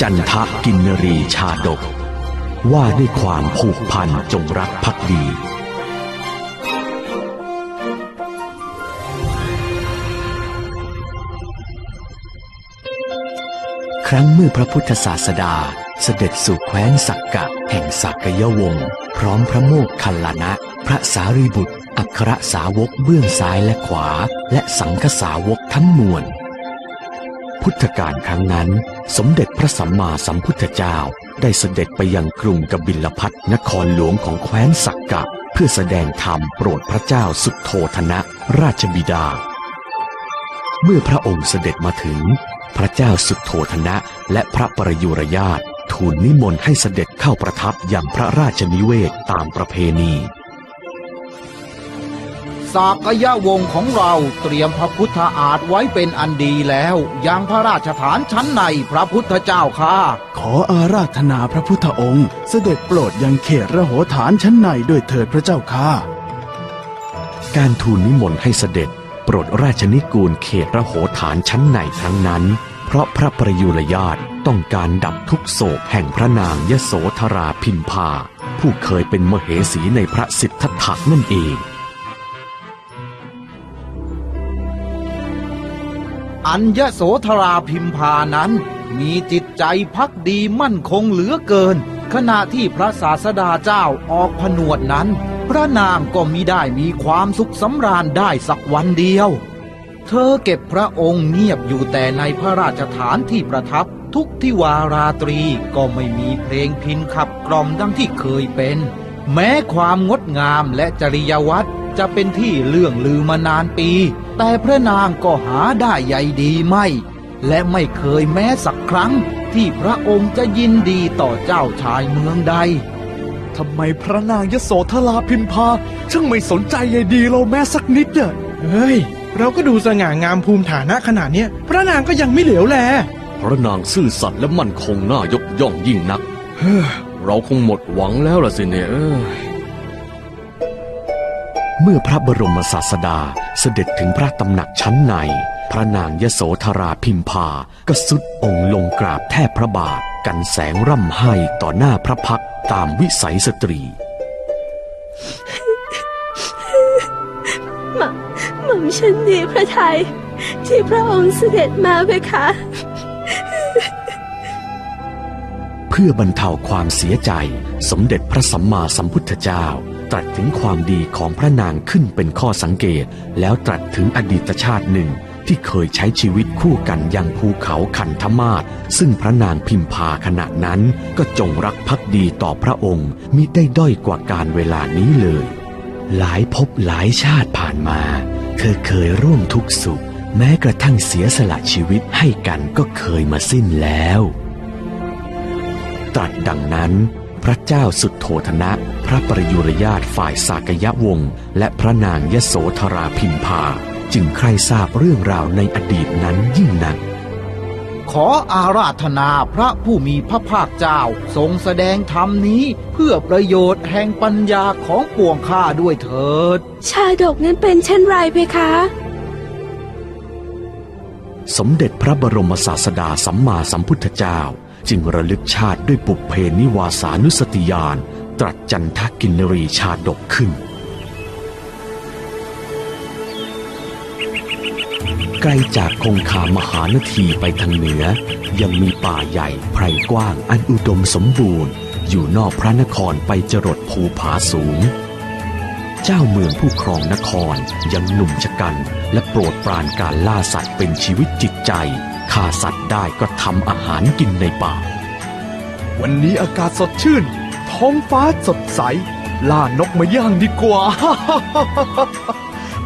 จันทะกินรีชาดก ว่าด้วยความผูกพันจงรักภักดี ครั้งเมื่อพระพุทธศาสดาเสด็จสู่แคว้นสักกะแห่งสักยวงศ์พร้อมพระโมกขัลลานะ พระสารีบุตร อัครสาวกเบื้องซ้ายและขวา และสังฆสาวกทั้งมวล พุทธกาลครั้งนั้น สมเด็จพระสัมมาสัมพุทธเจ้าได้เสด็จไปยังกรุงกบิลพัทนครหลวงของแคว้นสักกะ เพื่อแสดงธรรมโปรดพระเจ้าสุโธธนะ ราชบิดา เมื่อพระองค์เสด็จมาถึง พระเจ้าสุโธธนะ และพระประยุรญาตทูลนิมนต์ให้เสด็จเข้าประทับอย่างพระราชนิเวศตามประเพณี สากยะวงศ์ของเราเตรียมพระพุทธอาฏไว้เป็นอันดีแล้วยังพระราชฐานชั้นในพระพุทธเจ้าค่ะ ขออาราธนาพระพุทธองค์ เสด็จโปรดยังเขตระโหฐานชั้นในด้วยเถิดพระเจ้าค่ะ การทูลนิมนต์ให้เสด็จโปรดราชนิกูลเขตระโหฐานชั้นในครั้งนั้น เพราะพระประยุรญาตต้องการดับทุกโศกแห่งพระนางยโสธราพิมพา ผู้เคยเป็นมเหสีในพระสิทธัตถะนั่นเอง อัญญโสธราพิมพานั้น มีจิตใจพักดีมั่นคงเหลือเกิน ขณะที่พระศาสดาเจ้าออกผนวดนั้น พระนางก็มิได้มีความสุขสำราญได้สักวันเดียว เธอเก็บพระองค์เงียบอยู่แต่ในพระราชฐานที่ประทับทุกที่วาราตรีก็ไม่มีเพลงพินขับกล่อมดังที่เคยเป็น แม้ความงดงามและจริยวัตรจะเป็นที่เรื่องลือมานานปี แต่พระนางก็หาได้ใยดีไม่ และไม่เคยแม้สักครั้งที่พระองค์จะยินดีต่อเจ้าชายเมืองใดทำไมพระนางยโสธราพิมพาช่างไม่สนใจใยดีเราแม้สักนิดเนี่ยเฮ้ย เราก็ดูสง่างามภูมิฐานะขนาดเนี้ยพระนางก็ยังไม่เหลียวแล พระนางซื่อสัตย์และมั่นคงน่ายกย่องยิ่งนัก เฮ้อเราคงหมดหวังแล้วล่ะสิเนี่ย เอ้ยเมื่อพระบรมศาสดาเสด็จถึงพระตำหนักชั้นใน พระนางยโสธราพิมพาก็สุดองค์ลงกราบแทบพระบาท กันแสงร่ำไห้ต่อหน้าพระพักตร์ตามวิสัยสตรี หม่อมหม่อมฉันดีพระไทย ที่พระองค์เสด็จมาเพคะ เพื่อบรรเทาความเสียใจสมเด็จพระสัมมาสัมพุทธเจ้า ตรัสถึงความดีของพระนางขึ้นเป็นข้อสังเกต แล้วตรัสถึงอดีตชาติหนึ่งที่เคยใช้ชีวิตคู่กันยังภูเขาคันธมาศซึ่งพระนางพิมพาขณะนั้นก็จงรักภักดีต่อพระองค์มิได้ด้อยกว่าการเวลานี้เลย หลายภพหลายชาติผ่านมา เธอเคยร่วมทุกสุข แม้กระทั่งเสียสละชีวิตให้กันก็เคยมาสิ้นแล้ว ตรัสดังนั้น ระเจ้าสุดโทธนะ พระประยุรญาตฝ่ายสากยวงศ์และพระนางยโสธราพิมพา จึงใครทราบเรื่องราวในอดีตนั้นยิ่งนัก ขออาราธนาพระผู้มีพระภาคเจ้า ทรงแสดงธรรมนี้เพื่อประโยชน์แห่งปัญญาของปวงข้าด้วยเถิด ชาดกนั้นเป็นเช่นไรเพคะ สมเด็จพระบรมศาสดาสัมมาสัมพุทธเจ้า จึงระลึกชาติด้วยปุเพนิวาสานุสติญาณตรัสจันทกินนรีชาดกขึ้น ไกลจากคงคามหานทีไปทางเหนือ ยังมีป่าใหญ่ไพรกว้างอันอุดมสมบูรณ์ อยู่นอกพระนครไปจรดภูผาสูง เจ้าเมืองผู้ครองนครยังหนุ่มชะกัน และโปรดปรานการล่าสัตว์เป็นชีวิตจิตใจฆ่าสัตว์ได้ก็ทำอาหารกินในป่า วันนี้อากาศสดชื่น ท้องฟ้าสดใส ล่านกมาย่างดีกว่า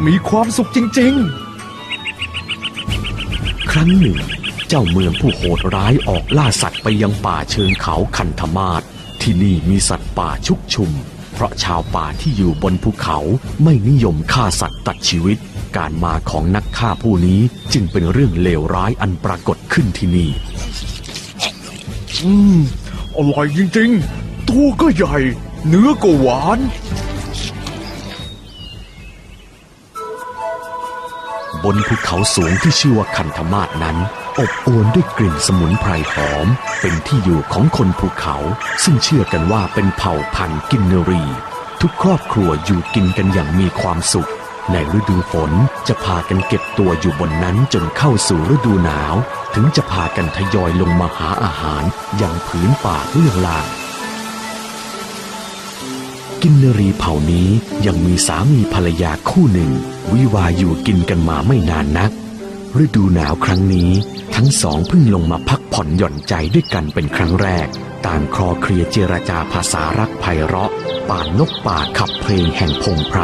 มีความสุขจริงครั้งหนึ่ง เจ้าเมืองผู้โหดร้ายออกล่าสัตว์ไปยังป่าเชิงเขาคันธมาศที่นี่มีสัตว์ป่าชุกชุมเพ ราะชาวป่าที่อยู่บนภูเขาไม่นิยมฆ่าสัตว์ตัดชีวิต การมาของนักฆ่าผู้นี้จึงเป็นเรื่องเลวร้ายอันปรากฏขึ้นที่นี่ๆอืม อร่อยจริงๆ ตัวก็ใหญ่ เนื้อก็หวาน บนภูเขาสูงที่ชื่อว่าคันธมาศนั้น อบอวลด้วยกลิ่นสมุนไพรหอม เป็นที่อยู่ของคนภูเขา ซึ่งเชื่อกันว่าเป็นเผ่าพันธุ์กินนรี ทุกครอบครัวอยู่กินกันอย่างมีความสุข ในฤดูฝนจะพากันเก็บตัวอยู่บนนั้นจนเข้าสู่ฤดูหนาว ถึงจะพากันทยอยลงมาหาอาหารอย่างผืนป่าเรื่องลางกินนรีเผ่านี้ยังมีสามีภรรยาคู่หนึ่ง วิวาอยู่กินกันมาไม่นานนัก ฤดูหนาวครั้งนี้ทั้งสองเพิ่งลงมาพักผ่อนหย่อนใจด้วยกันเป็นครั้งแรก ต่างคลอเคลียร์เจรจาภาษารักไพเราะ ป่านนกป่าขับเพลงแห่งพงไพร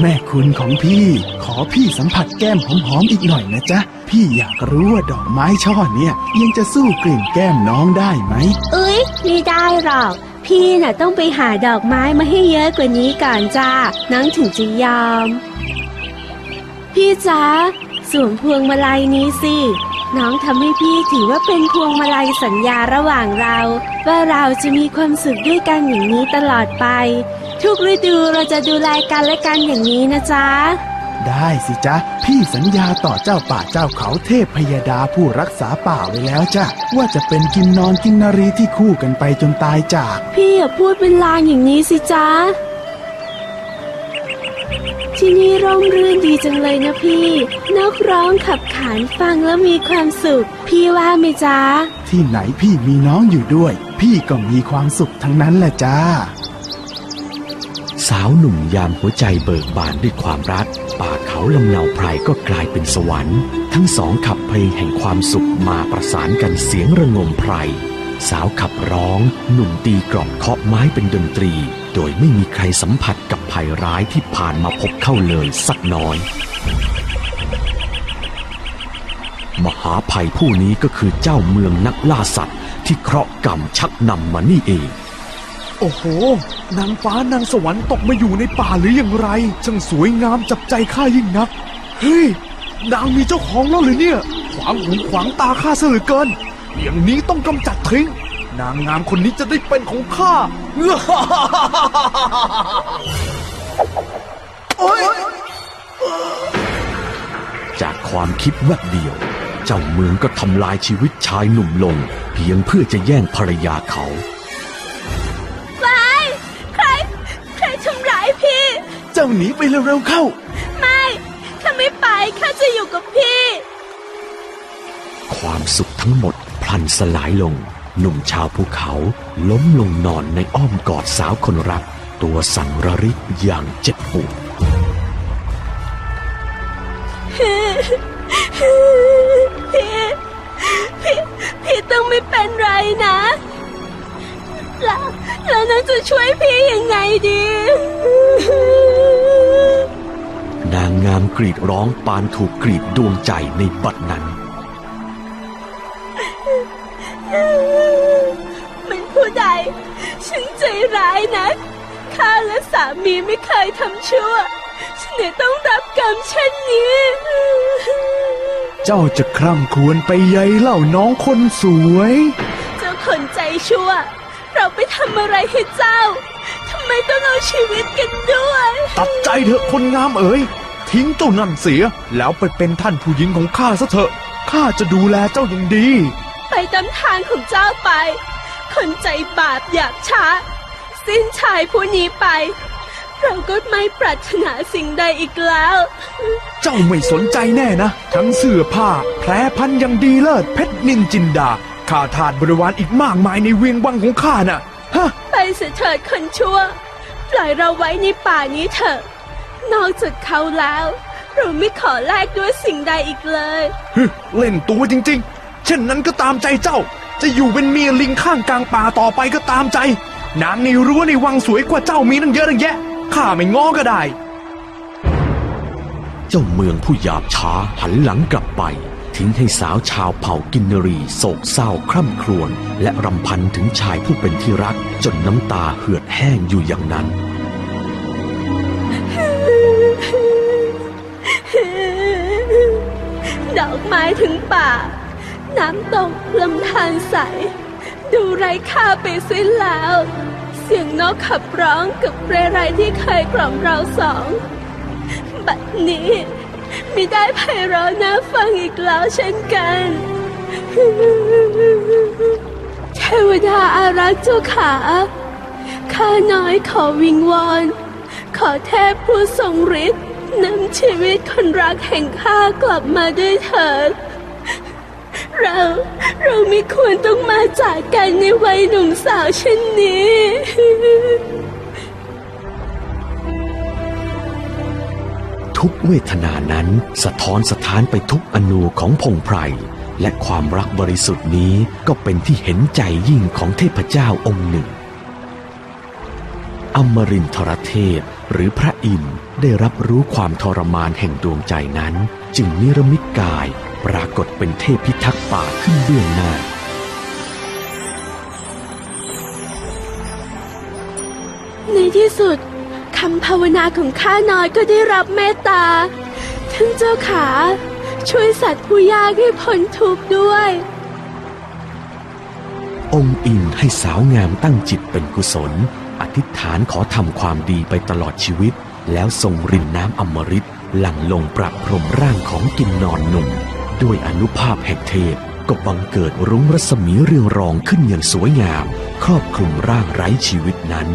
แม่คุณของพี่ขอพี่สัมผัสแก้มหอมๆอีกหน่อยนะจ๊ะ พี่อยากรู้ว่าดอกไม้ช่อเนี่ย ยังจะสู้กลิ่นแก้มน้องได้ไหม เอ้ยไม่ได้หรอก พี่น่ะต้องไปหาดอกไม้มาให้เยอะกว่านี้ก่อนจ้าน้องถึงจะยอม พี่จ๊ะสวมพวงมาลัยนี้สิ น้องทำให้พี่ถือว่าเป็นพวงมาลัยสัญญาระหว่างเรา ว่าเราจะมีความสุขด้วยกันอย่างนี้ตลอดไป ทุกฤดูเราจะดูแลกันและกันอย่างนี้นะจ๊ะ ได้สิจ๊ะ พี่สัญญาต่อเจ้าป่าเจ้าเขาเทพพยดาผู้รักษาป่าไว้แล้วจ้ะ ว่าจะเป็นกินนอนกินนารีที่คู่กันไปจนตายจาก พี่อย่าพูดเป็นลางอย่างนี้สิจ๊ะ ที่นี่ร่มรื่นดีจังเลยนะพี่ นกร้องขับขานฟังแล้วมีความสุข พี่ว่าไหมจ๊ะ ที่ไหนพี่มีน้องอยู่ด้วย พี่ก็มีความสุขทั้งนั้นแหละจ้า สาวหนุ่มยามหัวใจเบิกบานด้วยความรัก ป่าเขาลำเนาไพรก็กลายเป็นสวรรค์ ทั้งสองขับเพลงแห่งความสุขมาประสานกันเสียงระงมไพร สาวขับร้อง หนุ่มตีกล่องเคาะไม้เป็นดนตรี โดยไม่มีใครสัมผัสกับภัยร้ายที่ผ่านมาพบเข้าเลยสักน้อย มหาภัยผู้นี้ก็คือเจ้าเมืองนักล่าสัตว์ที่เคราะห์กรรมชักนำมานี่เอง โอ้โห นางฟ้านางสวรรค์ตกมาอยู่ในป่าหรืออย่างไร ช่างสวยงามจับใจข้ายิ่งนัก เฮ้ย นางมีเจ้าของแล้วหรือเนี่ย ขวางหูขวางตาข้าซะเหลือเกิน อย่างนี้ต้องกำจัดทิ้ง นางงามคนนี้จะได้เป็นของข้าโอ๊ยจากความคิดแวบเดียว เจ้าเมืองก็ทำลายชีวิตชายหนุ่มลง เพียงเพื่อจะแย่งภรรยาเขา เจ้าหนีไปเร็วๆเข้า ไม่ข้าไม่ไปข้าจะอยู่กับพี่ ความสุขทั้งหมดพลันสลายลง หนุ่มชาวภูเขาล้มลงนอนในอ้อมกอดสาวคนรัก ตัวสั่นระริกอย่างเจ็บปวดพี่ พี่ พี่ต้องไม่เป็นไรนะแล้วแล้วน้องจะช่วยพี่ยังไงดีนา งงามกรีดร้องปานถูกกรีดดวงใจในบัดนั้น มันผู้ใดฉันใจร้ายนะข้าและสามีไม่เคยทำชั่วฉันเลยต้องรับกรรมเช่นนี้ เจ้าจะคร่ำครวญไปใยเล่าน้องคนสวย เจ้าคนใจชั่ว เราไปทำอะไรให้เจ้าทำไมต้องเอาชีวิตกันด้วย ตัดใจเถอะคนงามเอ๋ย ทิ้งเจ้านั่นเสีย แล้วไปเป็นท่านผู้หญิงของข้าซะเถอะข้าจะดูแลเจ้าอย่างดี ไปตามทางของเจ้าไป คนใจบาปอยากช้า สิ้นชายผู้นี้ไป เราก็ไม่ปรารถนาสิ่งใดอีกแล้ว เจ้าไม่สนใจแน่นะ ทั้งเสื้อผ้าแผลพันอย่างดีเลิศเพชรนินจินดาข้าทาสบริวารอีกมากมายในเวียงวังของข้าน่ะ ฮะ ไปเสียเถิดคนชั่ว ปล่อยเราไว้ในป่านี้เถอะ นอกจากเขาแล้ว เราไม่ขอแลกด้วยสิ่งใดอีกเลย ฮึเล่นตัวจริงๆ เช่นนั้นก็ตามใจเจ้า จะอยู่เป็นเมียลิงข้างกลางป่าต่อไปก็ตามใจ นางในรั้วในวังสวยกว่าเจ้ามีตั้งเยอะตั้งแยะ ข้าไม่ง้อก็ได้ เจ้าเมืองผู้หยาบช้าหันหลังกลับไป ทิ้งให้สาวชาวเผ่ากินนรีโศกเศร้าคร่ำครวญและรำพันถึงชายผู้เป็นที่รัก จนน้ำตาเหือดแห้งอยู่อย่างนั้น ดอกไม้ถึงป่า น้ำตกลำธารใส ดูไร้ค่าไปสิ้นแล้ว เสียงนกขับร้องกับเรไรที่เคยกล่อมเราสอง บัดนี้ไม่ได้ไพเราะน่าฟังอีกแล้วเช่นกันเทวดาอารักษ์เจ้าขาข้าน้อยขอวิงวอน ขอเทพผู้ทรงฤทธิ์ นำชีวิตคนรักแห่งข้ากลับมาด้วยเถิด เราเราไม่ควรต้องมาจากกันในวัยหนุ่มสาวเช่นนี้ทุกเวทนานั้นสะท้อนสถานไปทุกอนูของพงไพรและความรักบริสุทธิ์นี้ก็เป็นที่เห็นใจยิ่งของเทพเจ้าองค์หนึ่ง อมรินทรเทพหรือพระอินทร์ได้รับรู้ความทรมานแห่งดวงใจนั้น จึงนิรมิตกายปรากฏเป็นเทพพิทักษ์ป่าขึ้นเบื้องหน้า ในที่สุดคำภาวนาของข้าน้อยก็ได้รับเมตตาท่านเจ้าขา ช่วยสัตว์ผู้ยากให้พ้นทุกข์ด้วย องค์อินให้สาวงามตั้งจิตเป็นกุศลอ ธิษฐานขอทำความดีไปตลอดชีวิต แล้วทรงรินน้ำอมฤตหลั่งลงปรับพรมร่างของกินนอนหนุ่ม ด้วยอนุภาพแห่งเทพก็บังเกิดรุ้งรัศมีเรืองรองขึ้นอย่างสวยงาม ครอบคลุมร่างไร้ชีวิตนั้น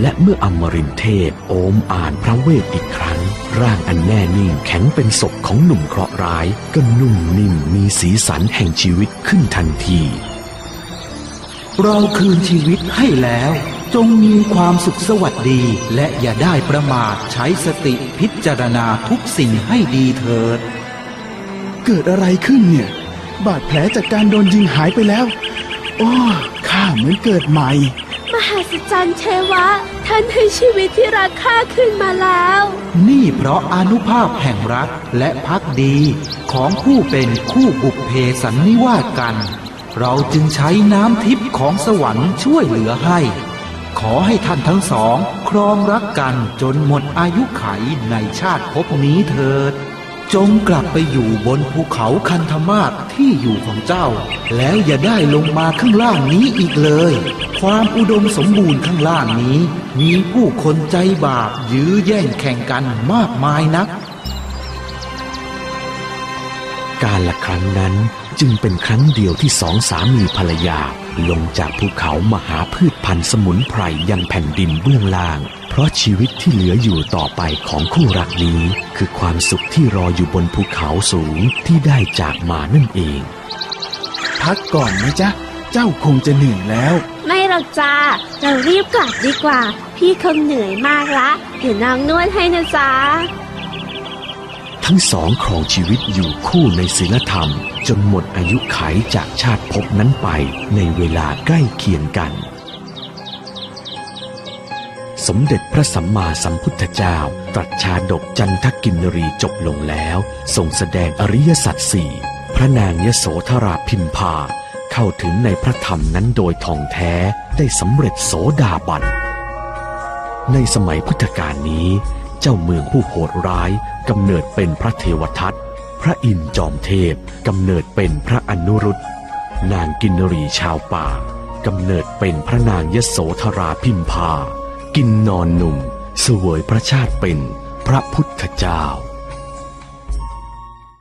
และเมื่ออมรินเทพโอมอ่านพระเวทอีกครั้ง ร่างอันแน่นิ่งแข็งเป็นศพของหนุ่มเคราะห์ร้าย ก็นุ่มนิ่มมีสีสันแห่งชีวิตขึ้นทันที เราคืนชีวิตให้แล้ว จงมีความสุขสวัสดี และอย่าได้ประมาทใช้สติพิจารณาทุกสิ่งให้ดีเถิด เกิดอะไรขึ้นเนี่ย บาดแผลจากการโดนยิงหายไปแล้ว โอ้ข้าเหมือนเกิดใหม่ มหัศจรรย์เทวะ ท่านให้ชีวิตที่รักข้าขึ้นมาแล้ว นี่เพราะอานุภาพแห่งรักและพักดีของผู้เป็นคู่บุพเพสันนิวาสกัน เราจึงใช้น้ำทิพย์ของสวรรค์ช่วยเหลือให้ ขอให้ท่านทั้งสอง ครองรักกันจนหมดอายุไขในชาติภพนี้เถิด จงกลับไปอยู่บนภูเขาคันธมาศที่อยู่ของเจ้า แล้วอย่าได้ลงมาข้างล่างนี้อีกเลย ความอุดมสมบูรณ์ข้างล่างนี้ มีผู้คนใจบาปยื้อแย่งแข่งกันมากมายนัก การละครั้งนั้น จึงเป็นครั้งเดียวที่สองสามีภรรยา ลงจากภูเขามาหาพืชพันธุ์สมุนไพรยังแผ่นดินเบื้องล่าง เพราะชีวิตที่เหลืออยู่ต่อไปของคู่รักนี้ คือความสุขที่รออยู่บนภูเขาสูงที่ได้จากมานั่นเอง พักก่อนไหมจ๊ะ เจ้าคงจะเหนื่อยแล้ว ไม่หรอกจ้าเรารีบกลับดีกว่า พี่คงเหนื่อยมากละเดี๋ยวนางนวดให้นะจ๊ะทั้งสองครองชีวิตอยู่คู่ในศีลธรรม จนหมดอายุไขจากชาติภพนั้นไปในเวลาใกล้เคียงกัน สมเด็จพระสัมมาสัมพุทธเจ้า ตรัสชาดกจันทกินรีจบลงแล้วทรงแสดงอริยสัจสี่พระนางยโสธราพิมพา เข้าถึงในพระธรรมนั้นโดยทองแท้ได้สำเร็จโสดาบัน ในสมัยพุทธกาลนี้ เจ้าเมืองผู้โหดร้ายกำเนิดเป็นพระเทวทัต พระอินทร์จอมเทพกำเนิดเป็นพระอนุรุตนางกินรีชาวป่ากำเนิดเป็นพระนางยโสธราพิมพา กินนอนหนุ่ม เสวยพระชาติเป็นพระพุทธเจ้า